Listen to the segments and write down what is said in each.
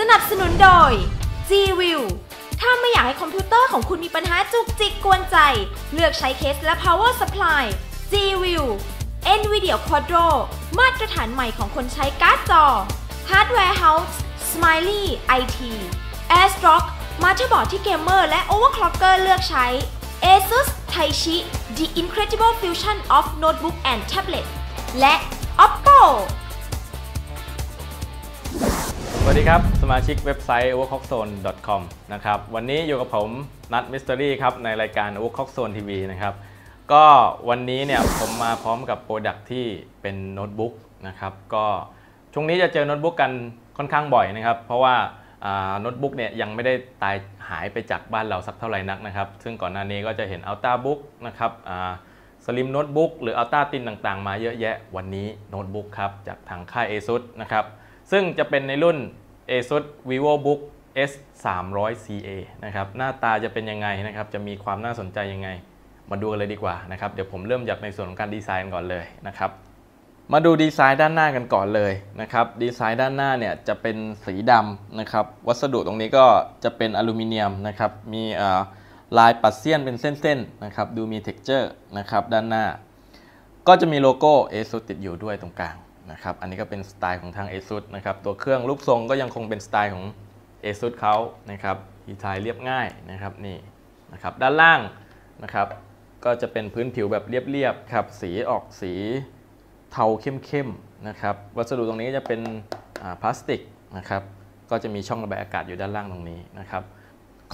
สนับสนุนโดย G-View ถ้าไม่อยากให้คอมพิวเตอร์ของคุณมีปัญหาจุกจิกกวนใจ เลือกใช้เคสและ power supply G-View NVIDIA Quadro มาตรฐานใหม่ของคนใช้การ์ดจอ Hardware House Smiley IT AirStrock มาเตอร์บอร์ดที่เกมเมอร์และ overclocker เลือกใช้ ASUS Taichi The Incredible Fusion of Notebook and Tablet และ Oppo วัสดีครับ สมาชิกเว็บไซต์ overclockzone.com นะครับ วันนี้อยู่กับผมนัทมิส t ต r รี่ครับ ในรายการ overclockzone TV นะครับ ก็วันนี้เนี่ยผมมาพร้อมกับโปรดักที่เป็นโน้ตบุ๊กนะครับ ก็ช่วงนี้จะเจอโน้ตบุ๊กกันค่อนข้างบ่อยนะครับ เพราะว่าโน้ตบุ๊กเนี่ยยังไม่ได้ตายหายไปจากบ้านเราสักเท่าไหร่นักนะครับ ซึ่งก่อนหน้านี้ก็จะเห็น Ultrabook นะครับสลิมโน้ตบุ๊กหรือ Ultra Thin ต่างๆ มาเยอะแยะ วันนี้โน้ตบุ๊กครับจากทางค่าย ASUS นะครับซึ่งจะเป็นในรุ่น ASUS VivoBook S 3 0 0 CA นะครับหน้าตาจะเป็นยังไงนะครับจะมีความน่าสนใจยังไง มาดูกันเลยดีกว่านะครับเดี๋ยวผมเริ่มจากในส่วนของการดีไซน์ก่อนเลยนะครับมาดูดีไซน์ด้านหน้ากันก่อนเลยนะครับดีไซน์ด้านหน้าเนี่ยจะเป็นสีดำนะครับวัสดุตรงนี้ก็จะเป็นอลูมิเนียมนะครับมีลายปัดเซียนเป็นเส้นๆนะครับดูมี texture นะครับด้านหน้า ก็จะมีโลโก้ ASUS ติดอยู่ด้วยตรงกลาง นะครับ อันนี้ก็เป็นสไตล์ของทาง ASUS นะครับ ตัวเครื่องรูปทรงก็ยังคงเป็นสไตล์ของ ASUS เขานะครับดีไซน์เรียบง่ายนะครับนี่นะครับ ด้านล่างนะครับ ก็จะเป็นพื้นผิวแบบเรียบๆครับ สีออกสีเทาเข้มๆนะครับ วัสดุตรงนี้จะเป็นพลาสติกนะครับ ก็จะมีช่องระบายอากาศอยู่ด้านล่างตรงนี้นะครับ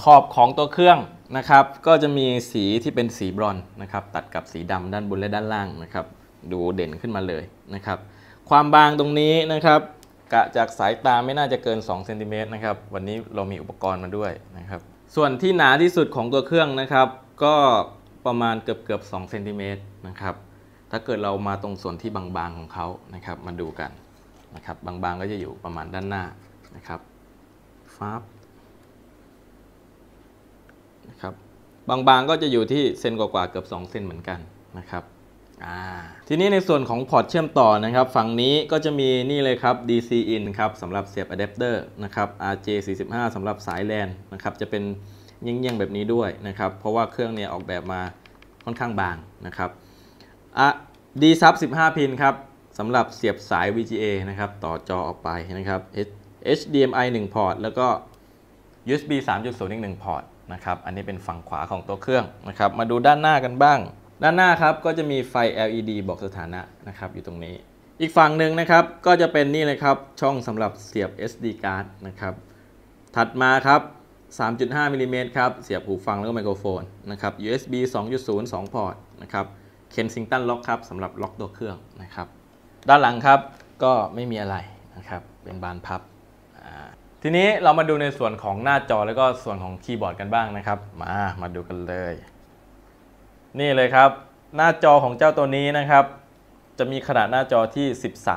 ขอบของตัวเครื่องนะครับ ก็จะมีสีที่เป็นสีบรอนนะครับ ตัดกับสีดำด้านบนและด้านล่างนะครับ ดูเด่นขึ้นมาเลยนะครับ ความบางตรงนี้นะครับกะจากสายตาไม่น่าจะเกิน2เซนติเมตรนะครับวันนี้เรามีอุปกรณ์มาด้วยนะครับ ส่วนที่หนาที่สุดของตัวเครื่องนะครับ ก็ประมาณเกือบเกือบ2เซนติเมตรนะครับถ้าเกิดเรามาตรงส่วนที่บางๆของเขานะครับมาดูกันนะครับ บางๆก็จะอยู่ประมาณด้านหน้านะครับฟับนะครับบางๆก็จะอยู่ที่เซนกว่าๆเกือบ2เซนเหมือนกันนะครับ ทีนี้ในส่วนของพอร์ตเชื่อมต่อนะครับ ฝั่งนี้ก็จะมีนี่เลยครับ DC in ครับสำหรับเสียบอะแดปเตอร์นะครับ RJ45 สำหรับสายแลนนะครับจะเป็นเยี่ยงๆแบบนี้ด้วยนะครับ เพราะว่าเครื่องเนี่ยออกแบบมาค่อนข้างบางนะครับอะ D sub 15 พินครับสำหรับเสียบสาย VGA นะครับ ต่อจอออกไปนะครับ HDMI 1 พอร์ต แล้วก็ USB 3.0 อีก1พอร์ตนะครับ อันนี้เป็นฝั่งขวาของตัวเครื่องนะครับ มาดูด้านหน้ากันบ้าง ด้านหน้าครับก็จะมีไฟ LED บอกสถานะนะครับอยู่ตรงนี้ อีกฝั่งหนึ่งนะครับก็จะเป็นนี่เลยครับช่องสำหรับเสียบ SD card นะครับถัดมาครับ 3.5มิลิเมตรครับเสียบหูฟังแล้วก็ไมโครโฟนนะครับ USB 2.0 2 พอร์ตนะครับ Kensington Lock ครับสำหรับล็อกตัวเครื่องนะครับด้านหลังครับก็ไม่มีอะไรนะครับเป็นบานพับทีนี้เรามาดูในส่วนของหน้าจอแล้วก็ส่วนของคีย์บอร์ดกันบ้างนะครับ มามาดูกันเลย นี่เลยครับ หน้าจอของเจ้าตัวนี้นะครับ จะมีขนาดหน้าจอที่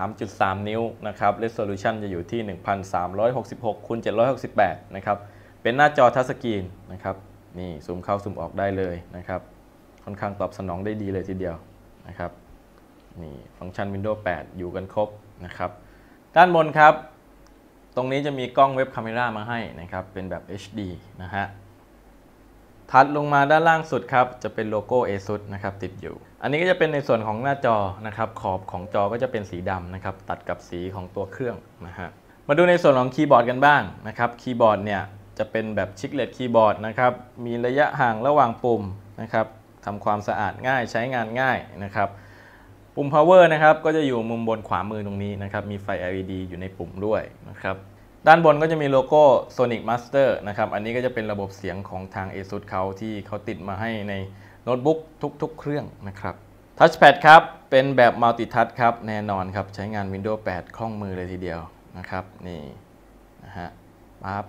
13.3 นิ้วนะครับ resolution จะอยู่ที่ 1366คูณ768 นะครับ เป็นหน้าจอทัชสกรีนนะครับ นี่ซูมเข้าซูมออกได้เลยนะครับ ค่อนข้างตอบสนองได้ดีเลยทีเดียวนะครับ นี่ฟังก์ชัน Windows 8 อยู่กันครบนะครับ ด้านบนครับ ตรงนี้จะมีกล้องเว็บคาเมรามาให้นะครับ เป็นแบบ HD นะฮะ ถัดลงมาด้านล่างสุดครับ จะเป็นโลโก้ ASUS นะครับติดอยู่ อันนี้ก็จะเป็นในส่วนของหน้าจอนะครับ ขอบของจอก็จะเป็นสีดำนะครับ ตัดกับสีของตัวเครื่องนะฮะ มาดูในส่วนของคีย์บอร์ดกันบ้างนะครับ คีย์บอร์ดเนี่ยจะเป็นแบบชิคเลตคีย์บอร์ดนะครับ มีระยะห่างระหว่างปุ่มนะครับทำความสะอาดง่ายใช้งานง่ายนะครับ ปุ่ม power นะครับก็จะอยู่มุมบนขวามือตรงนี้นะครับ มีไฟ LED อยู่ในปุ่มด้วยนะครับ ด้านบนก็จะมีโลโก้ Sonic Master นะครับ อันนี้ก็จะเป็นระบบเสียงของทาง ASUS เขาที่เขาติดมาให้ในโน้ตบุ๊กทุก ๆ เครื่องนะครับ Touchpad ครับ เป็นแบบ Multi Touch ครับ แน่นอนครับ ใช้งาน Windows 8 คล่องมือเลยทีเดียวนะครับ นี่นะฮะปั๊บ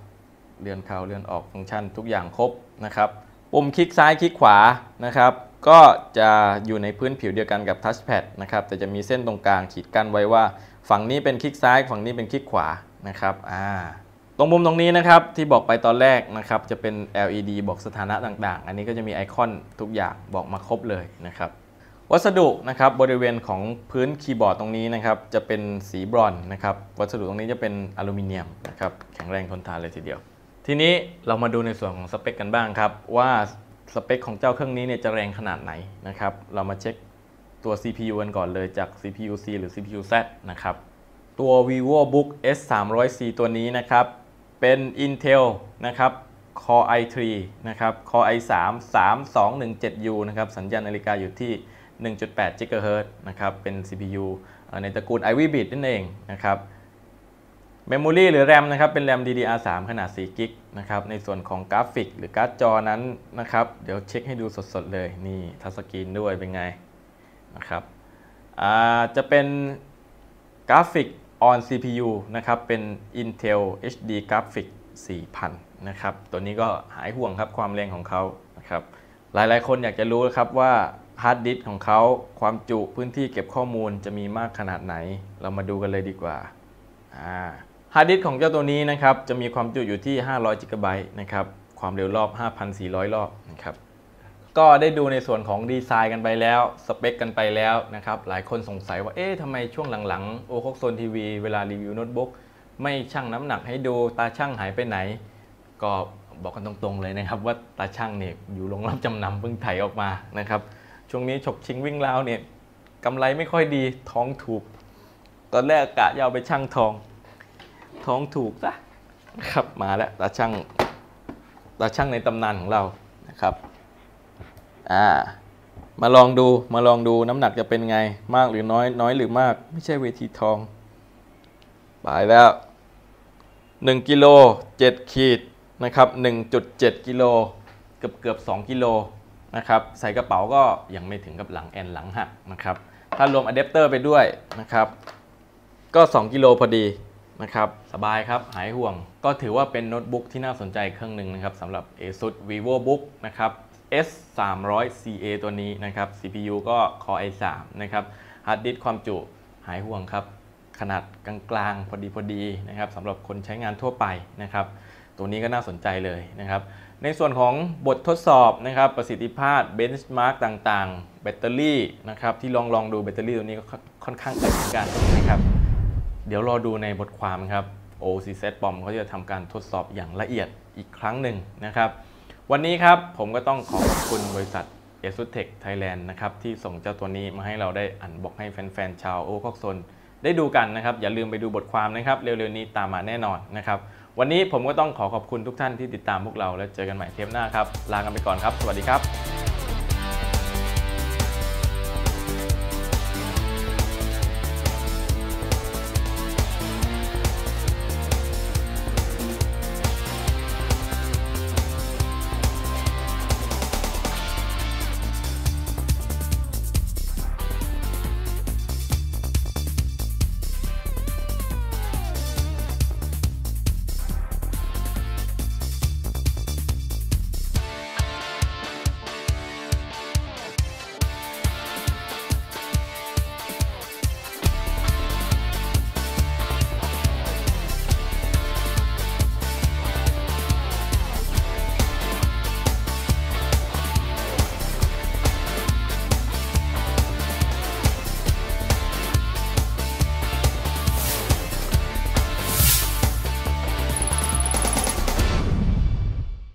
เลื่อนเข้าเลื่อนออกฟังก์ชันทุกอย่างครบนะครับ ปุ่มคลิกซ้ายคลิกขวานะครับ ก็จะอยู่ในพื้นผิวเดียวกันกับ Touchpad นะครับ แต่จะมีเส้นตรงกลางขีดกั้นไว้ว่า ฝั่งนี้เป็นคลิกซ้าย ฝั่งนี้เป็นคลิกขวา นะครับอ่าตรงมุมตรงนี้นะครับที่บอกไปตอนแรกนะครับจะเป็น LED บอกสถานะต่างๆ อันนี้ก็จะมีไอคอนทุกอย่างบอกมาครบเลยนะครับวัสดุนะครับบริเวณของพื้นคีย์บอร์ดตรงนี้นะครับจะเป็นสีบรอนซ์นะครับวัสดุตรงนี้จะเป็นอลูมิเนียมนะครับแข็งแรงทนทานเลยทีเดียว ทีนี้เรามาดูในส่วนของสเปคกันบ้างครับว่าสเปคของเจ้าเครื่องนี้เนี่ยจะแรงขนาดไหนนะครับเรามาเช็คตัว CPU กันก่อนเลยจาก CPU C หรือ CPU Z นะครับ ตัว vivobook S 3 0 0 C ตัวนี้นะครับ เป็น Intel นะครับ Core i3 นะครับ Core i3 3217U นะครับ สัญญาณนาฬิกาอยู่ที่ 1.8 GHz นะครับ เป็น CPU ในตระกูล Ivy Bit นั่นเองนะครับ Memory หรือ RAM นะครับ เป็น RAM DDR3 ขนาด4 g b นะครับ ในส่วนของกราฟิกหรือการ์ดจอนั้นนะครับ เดี๋ยวเช็คให้ดูสดๆเลย นี่ทัชสกรีนด้วยเป็นไงนะครับจะเป็นกราฟิก on CPU นะครับ เป็น Intel HD Graphic 4000 นะครับ ตัวนี้ก็หายห่วงครับความแรงของเขานะครับ หลายๆ คนอยากจะรู้ครับว่าฮาร์ดดิสก์ของเขาความจุพื้นที่เก็บข้อมูลจะมีมากขนาดไหน เรามาดูกันเลยดีกว่าฮาร์ดดิสก์ของเจ้าตัวนี้นะครับ จะมีความจุอยู่ที่ 500 g b นะครับ ความเร็วรอบ 5,400 รอบนะครับ ก็ได้ดูในส่วนของดีไซน์กันไปแล้ว สเปคกันไปแล้วนะครับ หลายคนสงสัยว่า เอ๊ะทำไมช่วงหลังๆโอคกโซนทีวีเวลารีวิวโน้ตบุ๊กไม่ชั่งน้ำหนักให้ดูตาช่างหายไปไหน ก็บอกกันตรงๆเลยนะครับ ว่าตาช่างเนี่ยอยู่โรงรับจำนำเพิ่งไถออกมานะครับ ช่วงนี้ฉกชิงวิ่งราวเนี่ยกำไรไม่ค่อยดีท้องถูก ตอนแรกกะจะเอาไปช่างทอง ท้องถูกซะครับมาแล้วตาช่างตาช่างในตำนานของเรานะครับ อ่ามาลองดูมาลองดูน้ำหนักจะเป็นไงมากหรือน้อยน้อยหรือมาก ไม่ใช่เวทีทองไปแล้ว1กิโล7ขีดนะครับ1.7กิโลเกือบเกือบ2กิโลนะครับใส่กระเป๋าก็ยังไม่ถึงกับหลังแอนหลังหักนะครับถ้ารวมอะแดปเตอร์ไปด้วยนะครับ ก็ 2 กิโลพอดีนะครับสบายครับหายห่วง ก็ถือว่าเป็นโน้ตบุ๊กที่น่าสนใจเครื่องหนึ่งนะครับสำหรับ ASUS VivoBook นะครับ S 3 0 0 CA ตัวนี้นะครับ CPU ก็ Core i3 นะครับฮาร์ดดิสความจุหายห่วงครับ ขนาดกลางๆ พอดีพอดีนะครับสำหรับคนใช้งานทั่วไปนะครับ ตัวนี้ก็น่าสนใจเลยนะครับ ในส่วนของบททดสอบนะครับ ประสิทธิภาพเบนช์มาร์กต่างๆ แบตเตอรี่นะครับที่ลองลองดูแบตเตอรี่ตัวนี้ก็ค่อนข้างเกิดเหมือนกันนะครับ เดี๋ยวรอดูในบทความครับ OCZ ปอมเขาจะทำการทดสอบอย่างละเอียดอีกครั้งหนึ่งนะครับ วันนี้ครับผมก็ต้องขอขอบคุณบริษัทเอสุเทคไทยแลนด์นะครับที่ส่งเจ้าตัวนี้มาให้เราได้อ่านบอกให้แฟนๆชาวโอคอกโซนได้ดูกันนะครับ อย่าลืมไปดูบทความนะครับ เร็วๆนี้ตามมาแน่นอนนะครับ วันนี้ผมก็ต้องขอขอบคุณทุกท่านที่ติดตามพวกเราแล้วเจอกันใหม่เทปหน้าครับ ลากันไปก่อนครับ สวัสดีครับ